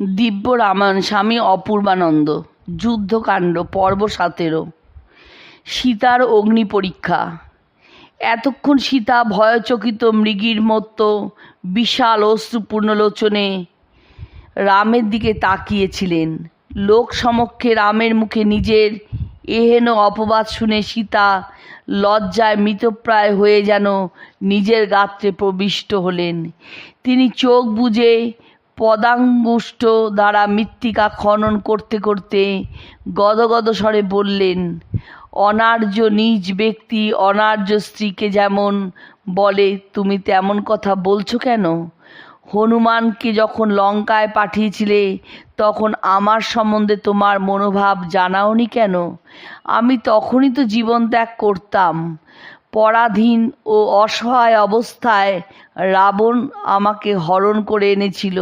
দিব্য রামায়ণ, স্বামী অপূর্বানন্দ, যুদ্ধকাণ্ড, পর্ব সতেরো। সীতার অগ্নি পরীক্ষা। এতক্ষণ সীতা ভয়চকিত মৃগীর মতো বিশাল অশ্রুপূর্ণ লোচনে রামের দিকে তাকিয়েছিলেন। লোক সমক্ষে রামের মুখে নিজের এহেন অপবাদ শুনে সীতা লজ্জায় মৃতপ্রায় হয়ে যেন নিজের গাত্রে প্রবিষ্ট হলেন। তিনি চোখ বুজে পদাঙ্গুষ্ঠ দ্বারা মৃত্তিকা খনন করতে করতে গদগদ স্বরে বললেন, অনার্য নিজ ব্যক্তি, অনার্য স্ত্রীকে যেমন বলে, তুমি তেমন কথা বলছো কেন? হনুমানকে যখন লঙ্কায় পাঠিয়েছিলে, তখন আমার সম্বন্ধে তোমার মনোভাব জানাওনি কেন? আমি তখনই তো জীবন ত্যাগ করতাম। পরাধীন ও অসহায় অবস্থায় রাবণ আমাকে হরণ করে এনেছিল।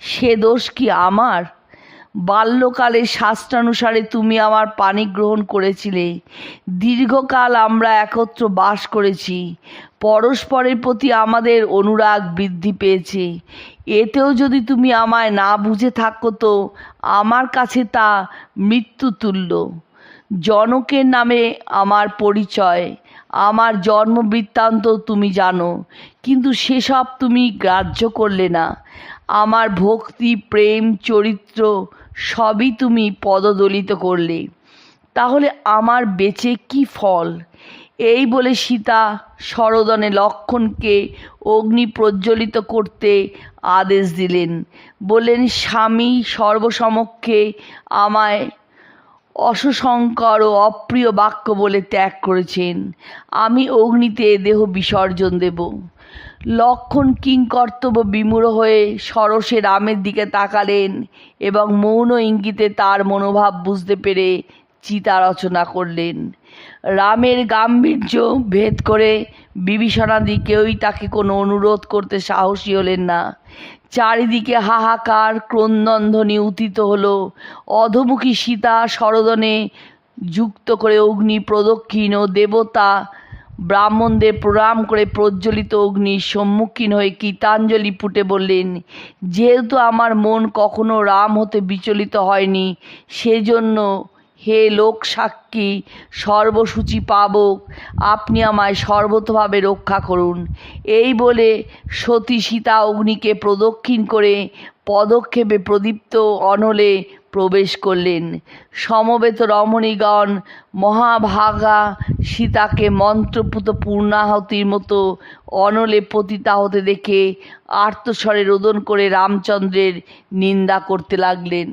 সে দোষ কি আমার? বাল্যকালে শাস্ত্রানুসারে তুমি আমার পানি গ্রহণ করেছিলে। দীর্ঘকাল আমরা একত্র বাস করেছি। পরস্পরের প্রতি আমাদের অনুরাগ বৃদ্ধি পেয়েছে। এতেও যদি তুমি আমায় না বুঝে থাকো তো আমার কাছে তা মৃত্যুতুল্য। জনকের নামে আমার পরিচয়। আমার জন্ম বৃত্তান্ত তুমি জানো, কিন্তু সেসব তুমি গ্রাহ্য করলে না। আমার ভক্তি, প্রেম, চরিত্র সবই তুমি পদদলিত করলে। তাহলে আমার বেঁচে কি ফল? এই বলে সীতা সরদনে লক্ষণকে অগ্নি প্রজ্বলিত করতে আদেশ দিলেন। বললেন, স্বামী সর্বসমক্ষে আমায় অসুশঙ্কর ও অপ্রিয় বাক্য বলে ত্যাগ করেছেন। আমি অগ্নিতে দেহ বিসর্জন দেব। লক্ষণ কিংকর্তব্য বিমূঢ় হয়ে সরসে রামের দিকে তাকালেন এবং মৌন ইঙ্গিতে তার মনোভাব বুঝতে পেরে চিতা রচনা করলেন। রামের গাম্ভীর্য ভেদ করে বিভীষণাদি কেউই তাকে কোনো অনুরোধ করতে সাহসী হলেন না। চারিদিকে হাহাকার, ক্রন্দনধ্বনি উত্থিত হল। অধমুখী সীতা সরদনে যুক্ত করে অগ্নি প্রদক্ষিণ ও দেবতা ব্রাহ্মণদের প্রণাম করে প্রজ্বলিত অগ্নির সম্মুখীন হয়ে গীতাঞ্জলি পুটে বললেন, যেহেতু আমার মন কখনো রাম হতে বিচলিত হয়নি, সেজন্য হে লোক সাক্ষী, সর্বসূচি পাবক, আপনি আমায় সর্বতভাবে রক্ষা করুন। এই বলে সতী সীতা অগ্নিকে প্রদক্ষিণ করে পদক্ষেপে প্রদীপ্ত অনলে প্রবেশ করলেন। সমবেত রমণীগণ মহাভাগা সীতাকে মন্ত্রপুত পূর্ণাহতির মতো অনলে পতিতা হতে দেখে আর্তস্বরে রোদন করে রামচন্দ্রের নিন্দা করতে লাগলেন।